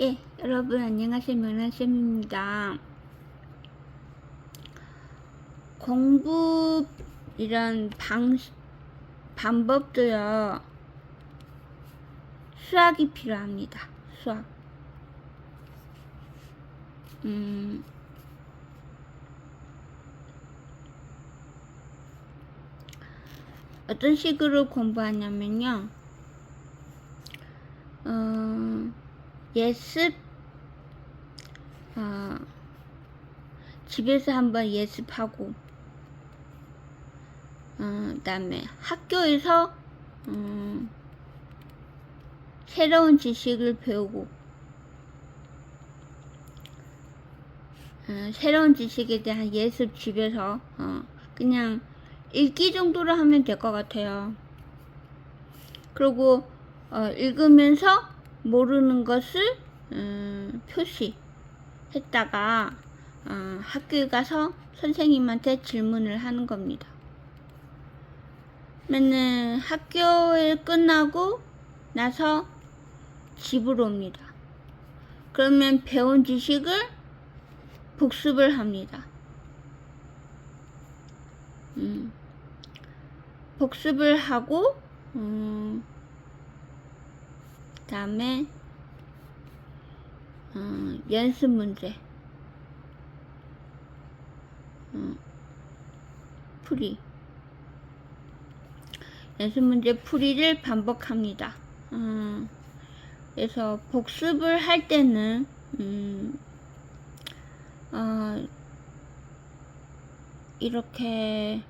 예, 여러분 안녕하세요. 명란쌤입니다. 공부 이런 방 방법도요. 수학이 필요합니다. 수학. 음. 어떤 식으로 공부하냐면요. 어, 예습, 어, 집에서 한번 예습하고, 어, 그다음에 학교에서 음, 새로운 지식을 배우고, 어, 새로운 지식에 대한 예습 집에서 어, 그냥 읽기 정도로 하면 될 것 같아요. 그리고 어, 읽으면서 모르는 것을 음, 표시했다가 어, 학교에 가서 선생님한테 질문을 하는 겁니다. 맨날 학교에 끝나고 나서 집으로 옵니다. 그러면 배운 지식을 복습을 합니다. 음, 복습을 하고, 음, 다음에, 어, 연습 문제. 음, 풀이. 연습 문제 풀이를 반복합니다. 음, 그래서 복습을 할 때는, 음, 어, 이렇게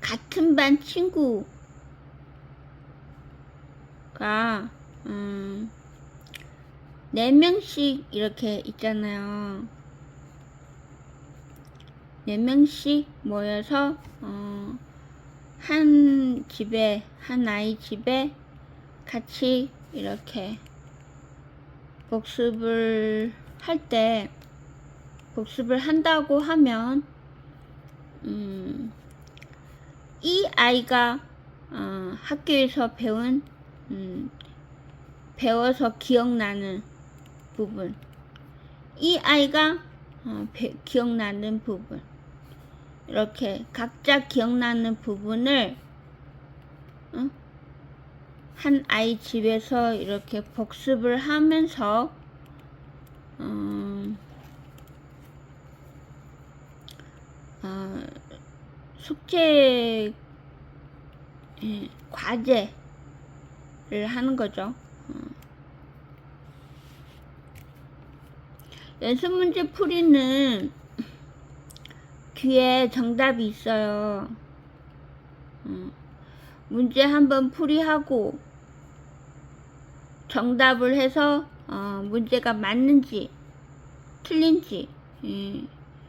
같은 반 친구 가 음, 네 명씩 이렇게 있잖아요. 네 명씩 모여서 어, 한 집에 한 아이 집에 같이 이렇게 복습을 할 때 복습을 한다고 하면 음, 이 아이가 어, 학교에서 배운 음, 배워서 기억나는 부분 이 아이가 어, 배, 기억나는 부분 이렇게 각자 기억나는 부분을 어? 한 아이 집에서 이렇게 복습을 하면서 음, 어, 숙제 예, 과제를 하는 거죠. 어. 연습 문제 풀이는 뒤에 정답이 있어요. 어. 문제 한번 풀이하고 정답을 해서 어, 문제가 맞는지 틀린지 예,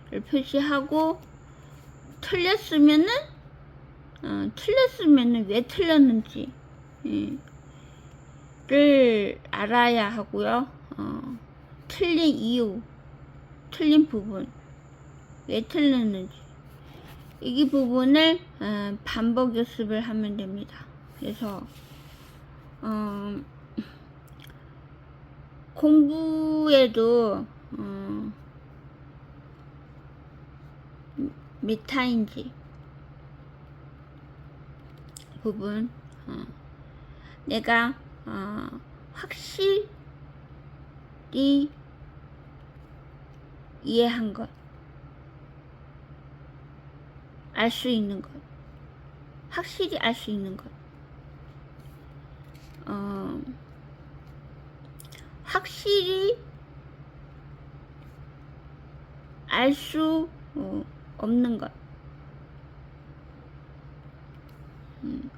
를 표시하고 틀렸으면은 어, 틀렸으면은 왜 틀렸는지 예, 를 알아야 하고요. 어, 틀린 이유, 틀린 부분 왜 틀렸는지 이 부분을 어, 반복 연습을 하면 됩니다. 그래서 어, 공부에도 어, 미타인지 부분 어, 내가 어, 확실히 이해한 것, 알 수 있는 것, 확실히 알 수 있는 것, 어, 확실히 알 수 없는 것, 음,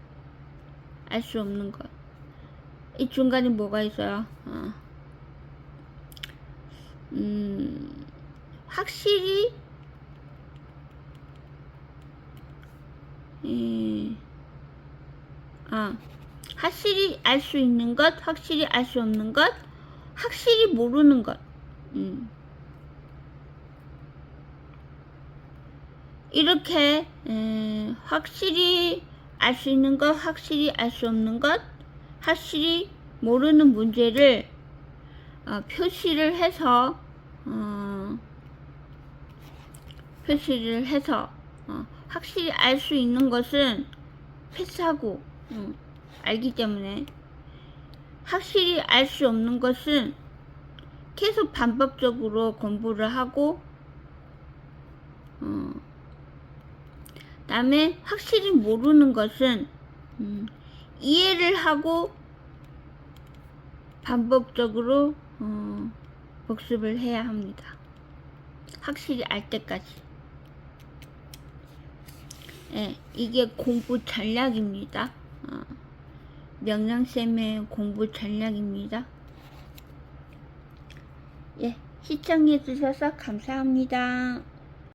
알수 없는 것. 이 중간에 뭐가 있어요? 어. 음, 확실히 예, 아, 확실히 알 수 있는 것, 확실히 알 수 없는 것, 확실히 모르는 것. 음. 이렇게 에, 확실히 알 수 있는 것, 확실히 알 수 없는 것, 확실히 모르는 문제를 어, 표시를 해서 어, 표시를 해서 어, 확실히 알 수 있는 것은 패스하고 음, 알기 때문에. 확실히 알 수 없는 것은 계속 반복적으로 공부를 하고 어, 다음에 확실히 모르는 것은 음, 이해를 하고 반복적으로 어, 복습을 해야 합니다. 확실히 알 때까지. 예, 이게 공부 전략입니다. 어, 명량쌤의 공부 전략입니다. 예, 시청해주셔서 감사합니다.